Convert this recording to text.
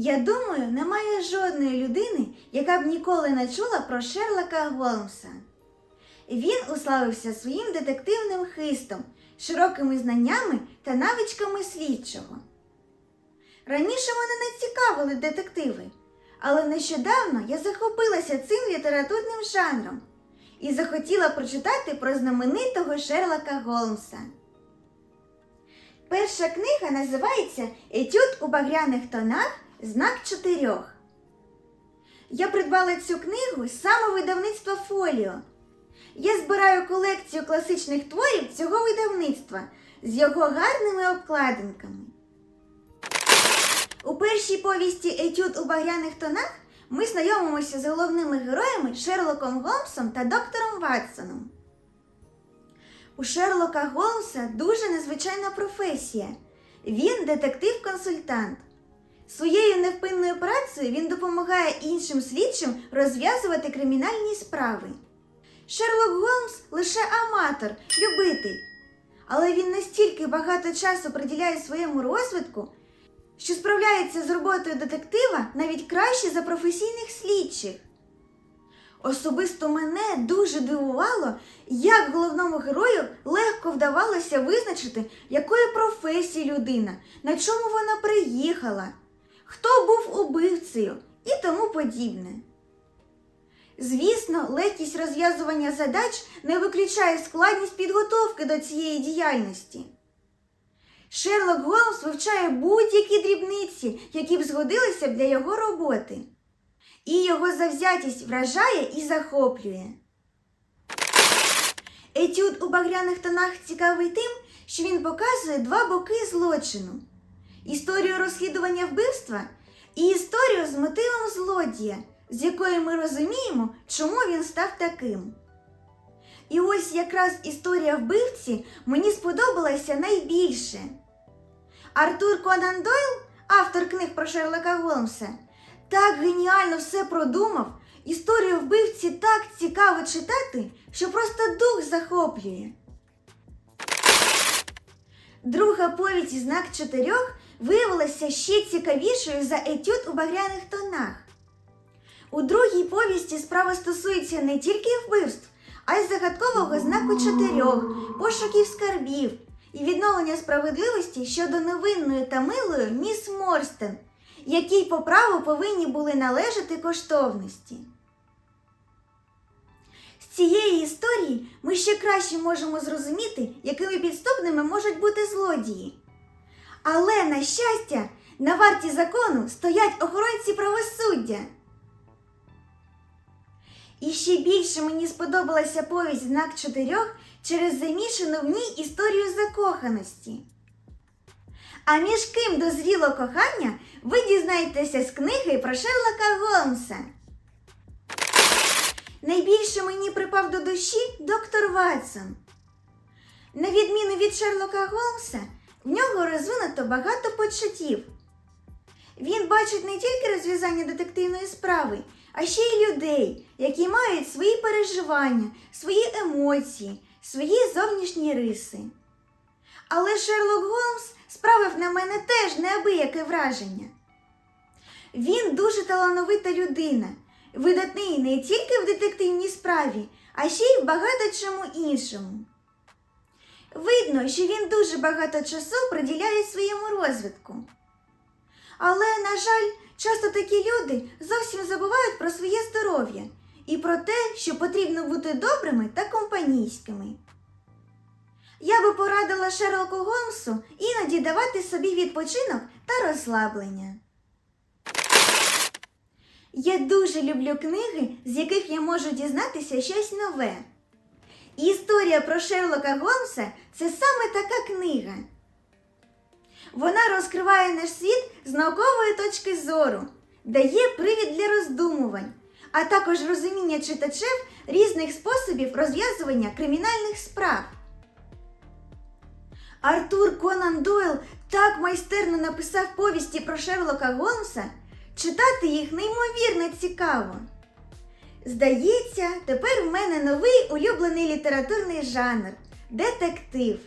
Я думаю, немає жодної людини, яка б ніколи не чула про Шерлока Голмса. Він уславився своїм детективним хистом, широкими знаннями та навичками слідчого. Раніше мене не цікавили детективи, але нещодавно я захопилася цим літературним жанром і захотіла прочитати про знаменитого Шерлока Голмса. Перша книга називається Етюд у багряних тонах знак чотирьох. Я придбала цю книгу з саме видавництва Фоліо. Я збираю колекцію класичних творів цього видавництва з його гарними обкладинками. У першій повісті Етюд у багряних тонах ми знайомимося з головними героями Шерлоком Голмсом та доктором Ватсоном. У Шерлока Голмса дуже незвичайна професія. Він детектив-консультант. Своєю невпинною працею він допомагає іншим слідчим розв'язувати кримінальні справи. Шерлок Голмс лише аматор, любитель. Але він настільки багато часу приділяє своєму розвитку, що справляється з роботою детектива навіть краще за професійних слідчих. Особисто мене дуже дивувало, як головному герою легко вдавалося визначити, якої професії людина, на чому вона приїхала, хто був убивцею і тому подібне. Звісно, легкість розв'язування задач не виключає складність підготовки до цієї діяльності. Шерлок Голмс вивчає будь-які дрібниці, які б згодилися для його роботи. І його завзятість вражає і захоплює. Етюд у багряних тонах цікавий тим, що він показує два боки злочину: історію розслідування вбивства і історію з мотивом злодія, з якої ми розуміємо, чому він став таким. І ось якраз історія вбивці мені сподобалася найбільше. Артур Конан Дойл, автор книг про Шерлока Голмса, так геніально все продумав, історію вбивці так цікаво читати, що просто дух захоплює. Друга повість знак чотирьох виявилася ще цікавішою за етюд у багряних тонах. У другій повісті справа стосується не тільки вбивств, а й загадкового знаку чотирьох, пошуків скарбів і відновлення справедливості щодо невинної та милої міс Морстен, якій по праву повинні були належати коштовності. З цієї історії ми ще краще можемо зрозуміти, якими підступними можуть бути злодії. Але, на щастя, на варті закону стоять охоронці правосуддя. І ще більше мені сподобалася повість знак чотирьох через замішану в ній історію закоханості. А між ким дозріло кохання, ви дізнаєтеся з книги про Шерлока Голмса. Найбільше мені припав до душі доктор Ватсон. На відміну від Шерлока Голмса, в нього розвинуто багато почуттів. Він бачить не тільки розв'язання детективної справи, а ще й людей, які мають свої переживання, свої емоції, свої зовнішні риси. Але Шерлок Голмс справив на мене теж неабияке враження. Він дуже талановита людина, видатний не тільки в детективній справі, а ще й в багато чому іншому. Видно, що він дуже багато часу приділяє своєму розвитку. Але, на жаль, часто такі люди зовсім забувають про своє здоров'я і про те, що потрібно бути добрими та компанійськими. Я би порадила Шерлоку Голмсу іноді давати собі відпочинок та розслаблення. Я дуже люблю книги, з яких я можу дізнатися щось нове. Історія про Шерлока Голмса це саме така книга. Вона розкриває наш світ з наукової точки зору, дає привід для роздумувань, а також розуміння читачів різних способів розв'язування кримінальних справ. Артур Конан Дойл так майстерно написав повісті про Шерлока Голмса, читати їх неймовірно цікаво. Здається, тепер в мене новий улюблений літературний жанр детектив.